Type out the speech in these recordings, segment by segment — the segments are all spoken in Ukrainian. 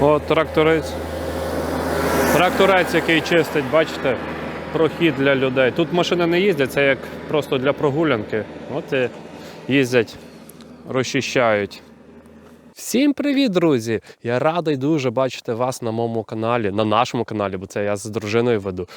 О, тракторець. Тракторець, який чистить, бачите, прохід для людей. Тут машини не їздять, це як просто для прогулянки. От і їздять, розчищають. Всім привіт, друзі! Я радий дуже бачити вас на моєму каналі, на нашому каналі, бо це я з дружиною веду.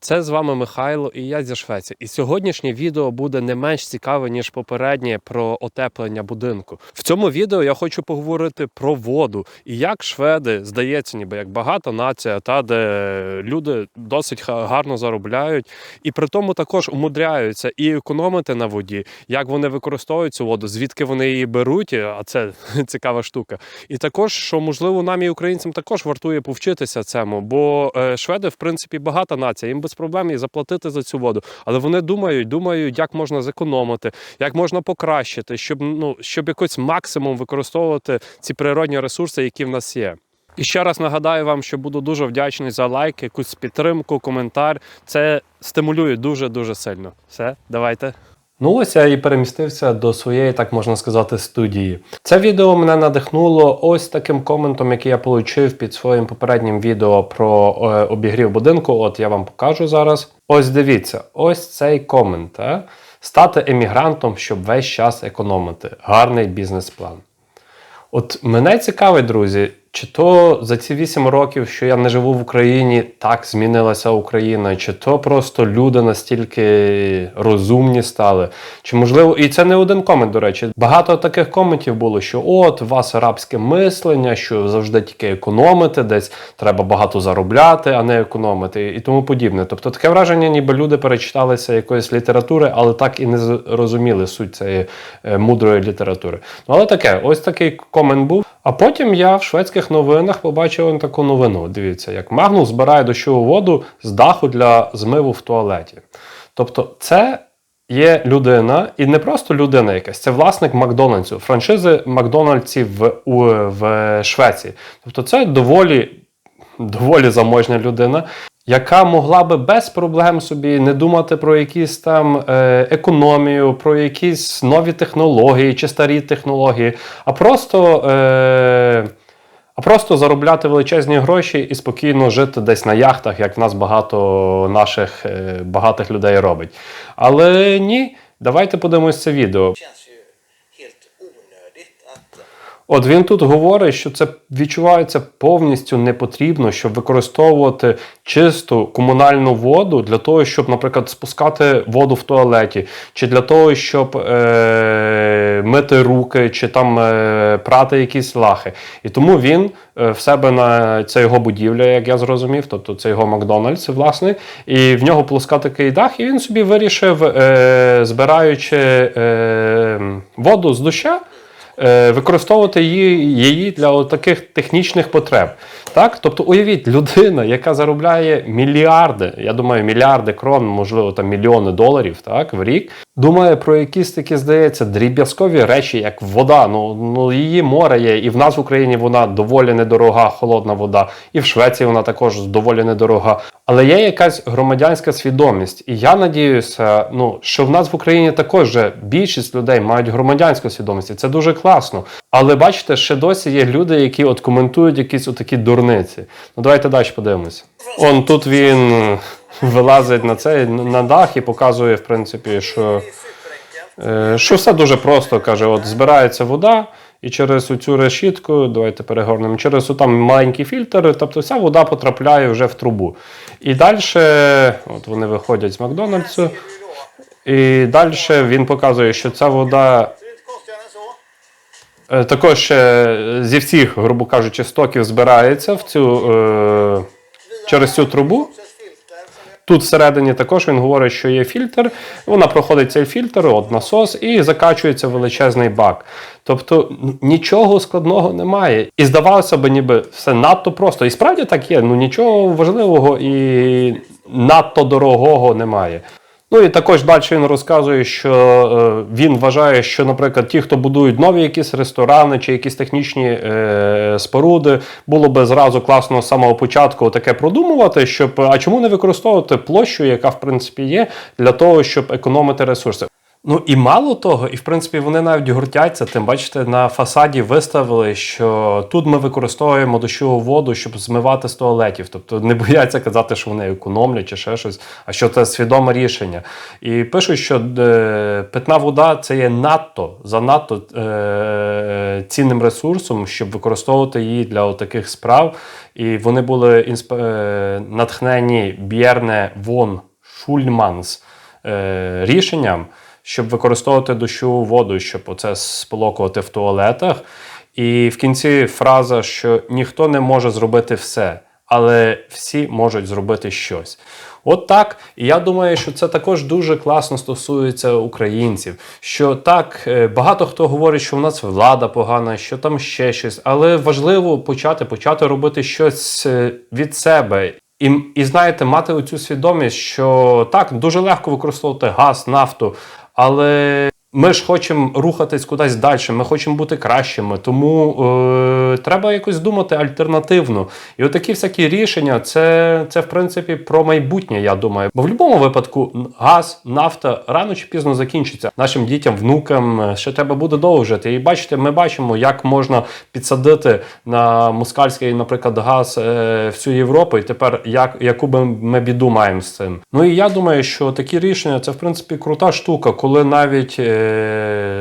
Це з вами Михайло і я зі Швеції. І сьогоднішнє відео буде не менш цікаве, ніж попереднє про отеплення будинку. В цьому відео я хочу поговорити про воду і як шведи, здається, ніби як багата нація, та де люди досить гарно заробляють, і при тому також умудряються і економити на воді, як вони використовують цю воду, звідки вони її беруть, а це цікава штука. І також, що можливо, нам і українцям також вартує повчитися цьому, бо е, шведи, в принципі, багата нація, їм без проблем і заплатити за цю воду. Але вони думають, думають, як можна зекономити, як можна покращити, щоб ну щоб якось максимум використовувати ці природні ресурси, які в нас є. І ще раз нагадаю вам, що буду дуже вдячний за лайк, якусь підтримку, коментар. Це стимулює дуже дуже сильно. Все, давайте. Ну і перемістився до своєї, так можна сказати, студії. Це відео мене надихнуло ось таким коментом, який я отримав під своїм попереднім відео про е, обігрів будинку. От я вам покажу зараз. Ось дивіться, ось цей комент. Е? Стати емігрантом, щоб весь час економити. Гарний бізнес-план. От мене цікавить, друзі, чи то за ці 8 років, що я не живу в Україні, так змінилася Україна, чи то просто люди настільки розумні стали. Чи можливо, і це не один комент, до речі. Багато таких коментів було, що от у вас арабське мислення, що завжди тільки економити, десь треба багато заробляти, а не економити, і тому подібне. Тобто таке враження, ніби люди перечиталися якоїсь літератури, але так і не зрозуміли суть цієї е, мудрої літератури. Ну але таке, ось такий комент був. А потім я в шведських новинах побачив таку новину. Дивіться, як Магнус збирає дощову воду з даху для змиву в туалеті. Тобто, це є людина, і не просто людина якась, це власник Макдональдсу, франшизи Макдональдсів в, у, в Швеції. Тобто, це доволі, доволі заможня людина. Яка могла би без проблем собі не думати про якісь там е, економію, про якісь нові технології чи старі технології, а просто, е, а просто заробляти величезні гроші і спокійно жити десь на яхтах, як в нас багато наших е, багатих людей робить. Але ні, давайте подивимось це відео. От він тут говорить, що це відчувається повністю непотрібно, щоб використовувати чисту комунальну воду для того, щоб, наприклад, спускати воду в туалеті, чи для того, щоб е- мити руки, чи там е- прати якісь лахи. І тому він е, в себе на це його будівля, як я зрозумів, тобто це його Макдональдс, власне, і в нього плоскатикий дах, і він собі вирішив, е- збираючи воду з е, використовувати її, її для таких технічних потреб. Так? Тобто, уявіть, людина, яка заробляє мільярди, я думаю, мільярди крон, можливо, там мільйони доларів так, в рік, думає про якісь такі, здається, дріб'язкові речі, як вода. Ну, ну її море є, і в нас в Україні вона доволі недорога, холодна вода, і в Швеції вона також доволі недорога. Але є якась громадянська свідомість, і я надіюся, ну що в нас в Україні також більшість людей мають громадянську свідомість, і це дуже класно. Але бачите, ще досі є люди, які от коментують якісь отакі дурниці. Ну давайте далі подивимося. Он тут він е, вилазить на цей на дах і показує, в принципі, що. Е, Що все дуже просто каже: от збирається вода, і через цю решітку, давайте перегорнемо, через там маленький фільтр, тобто вся вода потрапляє вже в трубу. І далі, от вони виходять з Макдональдсу, і далі він показує, що ця вода також зі всіх, грубо кажучи, стоків збирається в цю, е, через цю трубу. Тут всередині також він говорить, що є фільтр. Вона проходить цей фільтр, от насос, і закачується величезний бак. Тобто нічого складного немає. І здавалося б, ніби все надто просто. І справді так є. Ну нічого важливого і надто дорогого немає. Ну і також далі він розказує, що е, він вважає, що, наприклад, ті, хто будують нові якісь ресторани чи якісь технічні е, споруди, було би зразу класно з самого початку таке продумувати, щоб а чому не використовувати площу, яка в принципі є, для того, щоб економити ресурси. Ну і мало того, і в принципі вони навіть гуртяться. Тим бачите, на фасаді виставили, що тут ми використовуємо дощову воду, щоб змивати з туалетів. Тобто не бояться казати, що вони економлять чи ще щось, а що це свідоме рішення. І пишуть, що е, питна вода це є надто занадто е, цінним ресурсом, щоб використовувати її для таких справ. І вони були інсп... е, натхнені Б'єрне Вон Шульманс е, рішенням, щоб використовувати дощову воду, щоб оце сполокувати в туалетах. І в кінці фраза, що ніхто не може зробити все, але всі можуть зробити щось. От так. І я думаю, що це також дуже класно стосується українців. Що так, е, багато хто говорить, що в нас влада погана, що там ще щось, але важливо почати, почати робити щось е, від себе. І, і знаєте, мати оцю свідомість, що так, дуже легко використовувати газ, нафту, але ми ж хочемо рухатись кудись далі, ми хочемо бути кращими, тому е, треба якось думати альтернативно. І отакі всякі рішення, це, це в принципі про майбутнє, я думаю. Бо в будь-якому випадку газ, нафта рано чи пізно закінчиться. Нашим дітям, внукам е, ще треба буде довго жити. І бачите, ми бачимо, як можна підсадити на москальський, наприклад, газ е, всю Європу, і тепер як, яку би ми біду маємо з цим. Ну і я думаю, що такі рішення це в принципі крута штука, коли навіть е,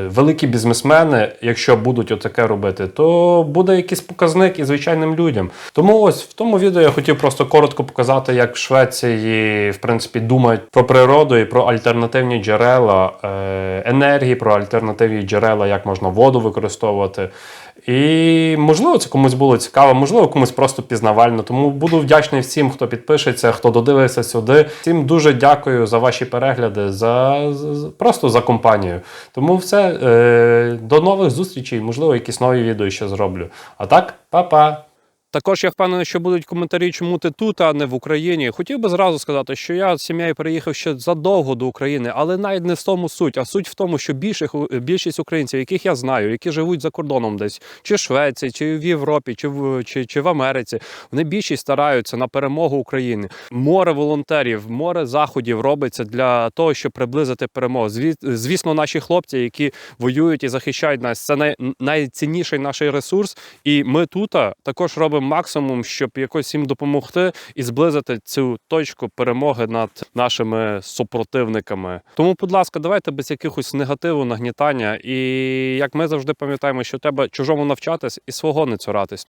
великі бізнесмени, якщо будуть отаке робити, то буде якийсь показник і звичайним людям. Тому ось в тому відео я хотів просто коротко показати, як в Швеції в принципі думають про природу і про альтернативні джерела е, енергії, про альтернативні джерела, як можна воду використовувати. І можливо, це комусь було цікаво, можливо, комусь просто пізнавально. Тому буду вдячний всім, хто підпишеться, хто додивився сюди. Всім дуже дякую за ваші перегляди, за, за- просто за компанію. Тому все, е, до нових зустрічей. Можливо, якісь нові відео ще зроблю. А так, па-па! Також я впевнений, що будуть коментарі, чому ти тут, а не в Україні. Хотів би зразу сказати, що я з сім'єю приїхав ще задовго до України, але навіть не в тому суть, а суть в тому, що більших, більшість українців, яких я знаю, які живуть за кордоном десь, чи в Швеції, чи в Європі, чи в чи, чи в Америці, вони більшість стараються на перемогу України. Море волонтерів, море заходів робиться для того, щоб приблизити перемогу. Зві- Звісно, наші хлопці, які воюють і захищають нас, це най, найцінніший наш ресурс. І ми тут також робимо максимум, щоб якось їм допомогти і зблизити цю точку перемоги над нашими супротивниками. Тому, будь ласка, давайте без якихось негативу, нагнітання. І як ми завжди пам'ятаємо, що треба чужому навчатись і свого не цуратись.